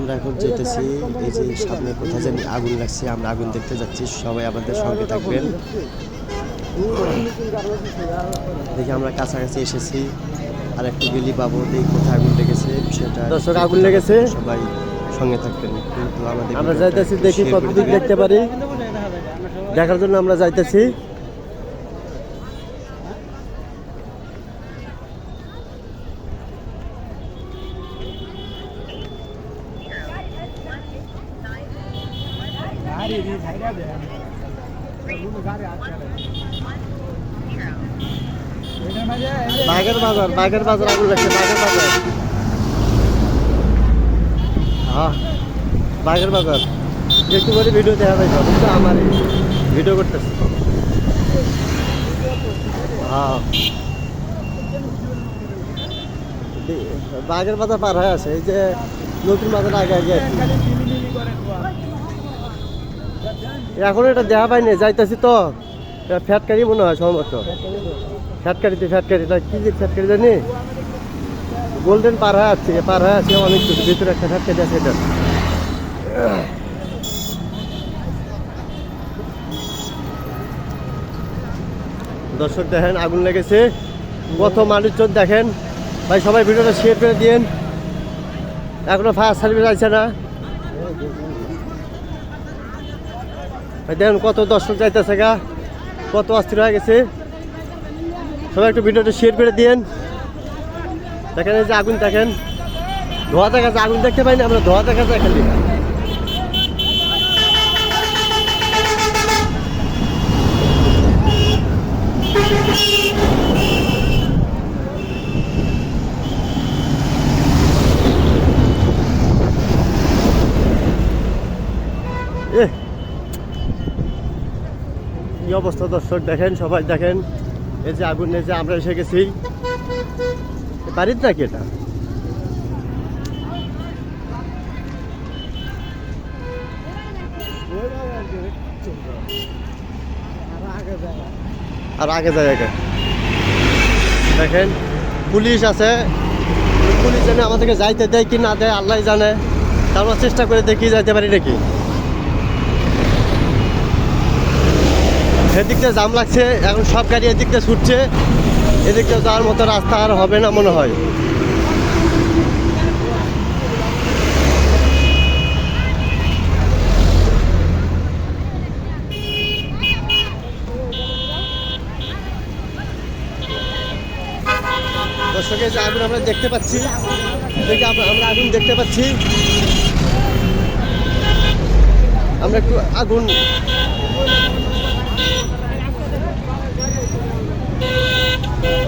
আমরা এখন যেতেছি এই যে সামনে কোথায় জানি আগুন লাগছে আমরা আগুন দেখতে যাচ্ছি সবাই আমাদের সঙ্গে থাকবেন দেখি আমরা কাছাকাছি এসেছি আর একটু গেলি পাবো দেখি কোথায় আগুন লেগেছে সেটা দর্শক, আগুন লেগেছে? সবাই সঙ্গে থাকবেন কিন্তু আমাদের আমরা যাইতেছি দেখি দিবেন। দেখতে পারি দেখার জন্য আমরা যাইতেছি বাগের বাজার বাগের বাজার আগুন লাগছে বাগের বাজার হ্যাঁ বাগের বাজার একটু করে ভিডিও দেখা যায় সব কিন্তু আমার ভিডিও করতেছে হ্যাঁ দি- বাগের বাজার পার হয়ে আছে এই যে নতুন বাজার আগে আগে আর কি। এখন এটা দেখা পাইনি যাইতেছি তো। ফ্যাট ফ্যাটকারি মনে হয় সম্ভবত। ফ্যাটকারিতে ফ্যাটকারিটা কি যে ফ্যাটকারি জানি? গোল্ডেন পার হয়ে আসছে পার হয়ে আছে অনেক কিছু, ভিতরে একটা ফ্যাটকারি আছে এটা। দর্শক দেখেন, আগুন লেগেছে। কত মানুষজন দেখেন। ভাই, সবাই ভিডিওটা শেয়ার করে দিন এখনও ফায়ার সার্ভিস আছে না। দেখেন কত দর্শক যাইতেছে গা? কত অস্থির হয়ে গেছে। সবাই একটু ভিডিওটা শেয়ার করে দিন দেখেন এই যে আগুন, দেখেন। ধোয়া দেখা যায়, আগুন দেখতে পাই না আমরা ধোয়া দেখা যায় খালি। এ অবস্থা, দর্শক দেখেন, সবাই দেখেন। এই যে আগুন যে আমরা এসে গেছি। বাড়ির নাকি এটা? আর আগে যায় আগে। দেখেন, পুলিশ আছে। পুলিশ জানে আমাদেরকে যাইতে দেয় কি না দেয় আল্লাহ জানে। তারপর চেষ্টা করে দেখি যাইতে পারি নাকি। এদিকটা জাম লাগছে, এখন সব গাড়ি এদিকটা ছুটছে। এদিকটা যাওয়ার মতো রাস্তা আর হবে না মনে হয়। দর্শকের যে আগুন আমরা দেখতে পাচ্ছি আমরা আগুন দেখতে পাচ্ছি। আমরা একটু আগুন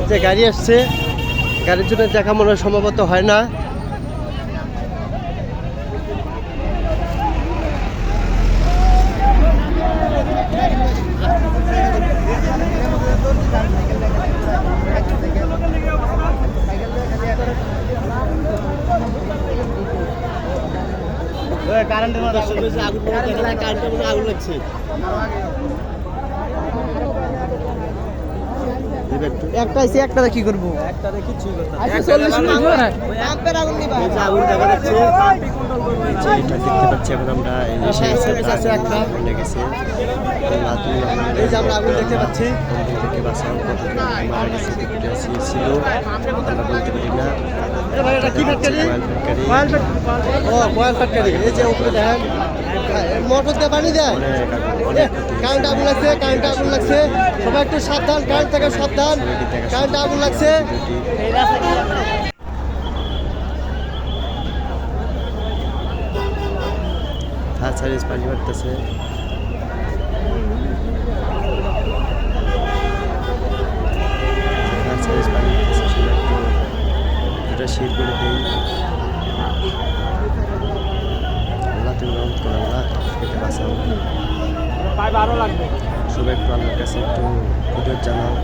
যে গাড়ি আসছে গাড়ির জন্য দেখা মনে সম্ভবত হয় না। কারেন্টের আগুন লাগছে। একটা আছে একটা কি করব। করতে আচ্ছা মিনিট। না এই যে আগুন দেখা যাচ্ছে দেখতে পাচ্ছি এখন আমরা এই যে এসে গেছে একটা। লেগেছে আল্লাহ এই যে আমরা আগুন দেখতে পাচ্ছি। থেকে বাঁচাও কতজন মারা গেছে দেখতে আসি ছিল আমরা বলতে পারি না। এ ভাই এটা কি ফ্যাক্টরি কয়েল ফ্যাক্টরি। ও কয়েল ফ্যাক্টরি এই যে উপরে দেখেন। মোটর দিয়ে পানি দেয়। কারেন্ট আগুন লাগছে কারেন্ট আগুন লাগছে। সবাই একটু সাবধান কারেন্ট থেকে সাবধান। কারেন্ট আগুন লাগছে। সার্ভিস পানি মারতেছে ফায়ার সার্ভিস পানি সবাই একটু দুটা শেয়ার করে দিই। আল্লাহ তুমি রহমত করো আল্লাহ একে বাঁচাও সবাই একটু আল্লাহর কাছে একটু ভিডিও জানাও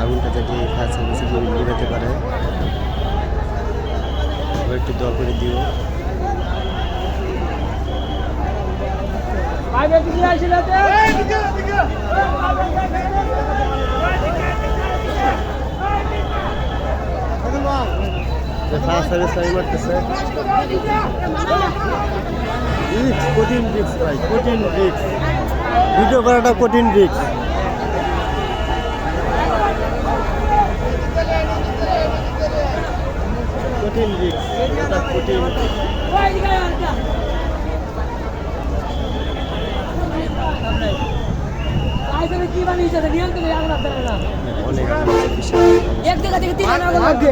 আগুনটা যাতে ফায়ার সার্ভিসে নিভাতে পারে একটু দোয়া করে দিও ফায়ার সার্ভিস মারতেছে কঠিন রিক্স ভাই কঠিন রিক্স ভিডিও করাটা কঠিন রিক্স কঠিন রিক্স এটা কঠিন এক জায়গা থেকে তিন লাগবে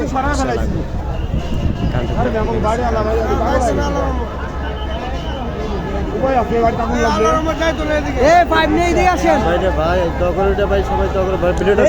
ভাই তখন ভাই সবাই তখন ভিডিওটা